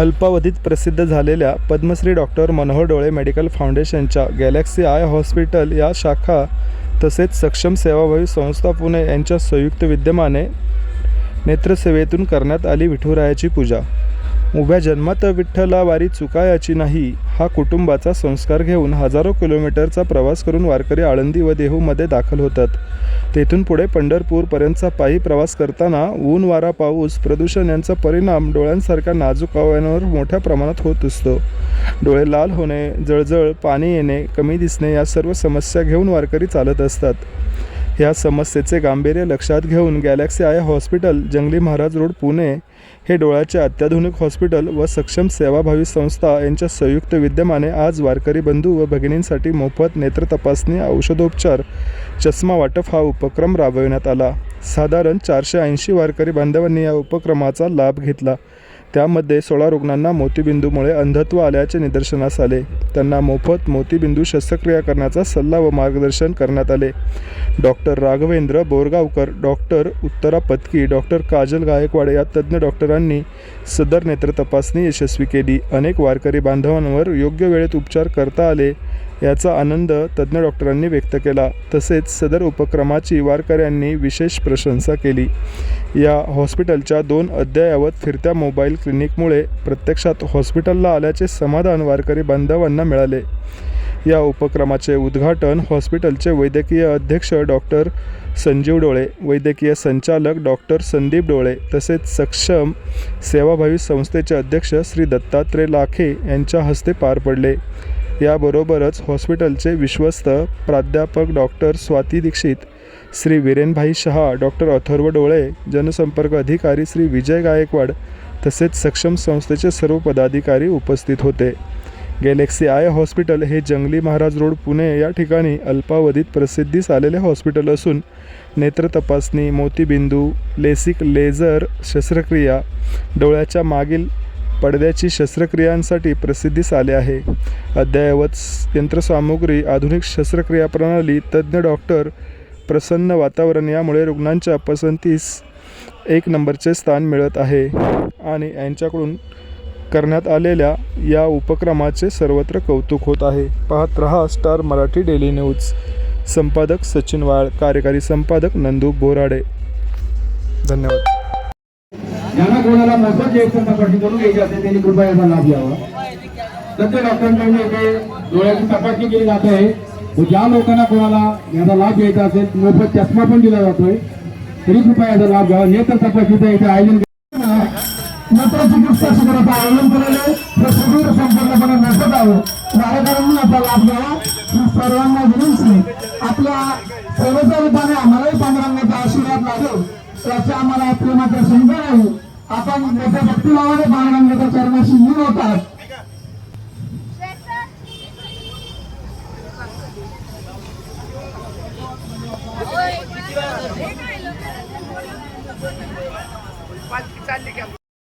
अल्पावधीत प्रसिद्ध झालेल्या पद्मश्री डॉक्टर मनोहर डोळे मेडिकल फाउंडेशनच्या गॅलेक्सी आय हॉस्पिटल या शाखा तसेच सक्षम सेवाभावी संस्था पुणे यांच्या संयुक्त विद्यमाने नेत्रसेवेतून करण्यात आली विठुरायाची पूजा. उभ्या जन्मात विठ्ठला वारी चुकायाची नाही. हा कुटुंबाचा संस्कार घेऊन हजारो किलोमीटरचा प्रवास करून वारकरी आळंदी व देहूमध्ये दाखल होतात. तेथून पुढे पंढरपूरपर्यंतचा पायी प्रवास करताना ऊन वारा पाऊस प्रदूषण यांचा परिणाम डोळ्यांसारख्या नाजूक अवयवांवर मोठ्या प्रमाणात होत असतो. डोळे लाल होणे जळजळ पाणी येणे कमी दिसणे या सर्व समस्या घेऊन वारकरी चालत असतात. या समस्येचे गांभीर्य लक्षात घेऊन गॅलेक्सी आय हॉस्पिटल जंगली महाराज रोड पुणे हे डोळ्याचे अत्याधुनिक हॉस्पिटल व सक्षम सेवाभावी संस्था यांच्या संयुक्त विद्यमाने आज वारकरी बंधू व भगिनींसाठी मोफत नेत्र तपासणी औषधोपचार चष्मा वाटप हा उपक्रम राबविण्यात आला. साधारण चारशे ऐंशी वारकरी बांधवांनी या उपक्रमाचा लाभ घेतला. त्यामध्ये सोळा रुग्णांना मोतीबिंदूमुळे अंधत्व आल्याचे निदर्शनास आले. त्यांना मोफत मोतीबिंदू शस्त्रक्रिया करण्याचा सल्ला व मार्गदर्शन करण्यात आले. Doctor Raghavendra Borgaonkar doctor Uttara Patki doctor Kajal Gaikwad या तज्ज्ञ डॉक्टरांनी सदर नेत्र तपासणी यशस्वी केली. अनेक वारकरी बांधवांवर योग्य वेळेत उपचार करता आले याचा आनंद तज्ज्ञ डॉक्टरांनी व्यक्त केला. तसेच सदर उपक्रमाची वारकऱ्यांनी विशेष प्रशंसा केली. या हॉस्पिटलच्या दोन अद्ययावत फिरत्या मोबाईल क्लिनिकमुळे प्रत्यक्षात हॉस्पिटलला आल्याचे समाधान वारकरी बांधवांना मिळाले. या उपक्रमाचे उद्घाटन हॉस्पिटलचे वैद्यकीय अध्यक्ष डॉक्टर संजीव डोळे वैद्यकीय संचालक डॉक्टर संदीप डोळे तसेच सक्षम सेवाभावी संस्थेचे अध्यक्ष श्री दत्तात्रय लाखे यांच्या हस्ते पार पडले. याबरोबरच हॉस्पिटलचे विश्वस्त प्राध्यापक डॉक्टर स्वाती दीक्षित श्री वीरेनभाई शहा डॉक्टर अथर्व डोळे जनसंपर्क अधिकारी श्री विजय गायकवाड तसेच सक्षम संस्थेचे सर्व पदाधिकारी उपस्थित होते. गॅलेक्सी आय हॉस्पिटल हे जंगली महाराज रोड पुणे या ठिकाणी अल्पावधीत प्रसिद्धीस आलेले हॉस्पिटल असून नेत्र तपासणी मोतीबिंदू लेसिक लेझर शस्त्रक्रिया डोळ्याच्या मागील पडद्याची शस्त्रक्रियांसाठी प्रसिद्धीस आले आहे. अद्ययावत यंत्रसामुग्री आधुनिक शस्त्रक्रिया प्रणाली तज्ज्ञ डॉक्टर प्रसन्न वातावरण यामुळे रुग्णांच्या पसंतीस एक नंबरचे स्थान मिळत आहे आणि यांच्याकडून करण्यात आलेल्या या उपक्रमाचे सर्वत्र कौतुक होत आहे. पाहत रहा स्टार मराठी डेली न्यूज. संपादक सचिन वाळ कार्यकारी संपादक नंदू बोराडे. धन्यवाद. ज्यांना कोणाला मोफत घ्यायचं करून घ्यायची असेल त्यांनी कृपया याचा लाभ घ्यावा. सध्या डॉक्टरांकडून येथे डोळ्याची तपासणी केली जात आहे. व ज्या लोकांना कोणाला याचा लाभ घ्यायचा असेल मोफत चष्मा पण दिला जातोय तरी कृपया याचा लाभ घ्यावा. नेत्र तपासणीचा इथे आयोजन नेत्र चिकित्सा शिबिराचं आयोजन केलेले हे शिबिर संपूर्णपणे मोफत आहे. नागरिकांनी याचा लाभ घ्यावा. ही सर्वांना विनंती आपल्या सेवेच्या रूपाने आम्हालाही पांडुरंगाचा आशीर्वाद लागेल. त्याची आम्हाला प्रेमाच्या शंका आहे. आपण त्याच्या भक्तिभावाने बाळानंदाच्या चरणाशी लीन होतात. चालली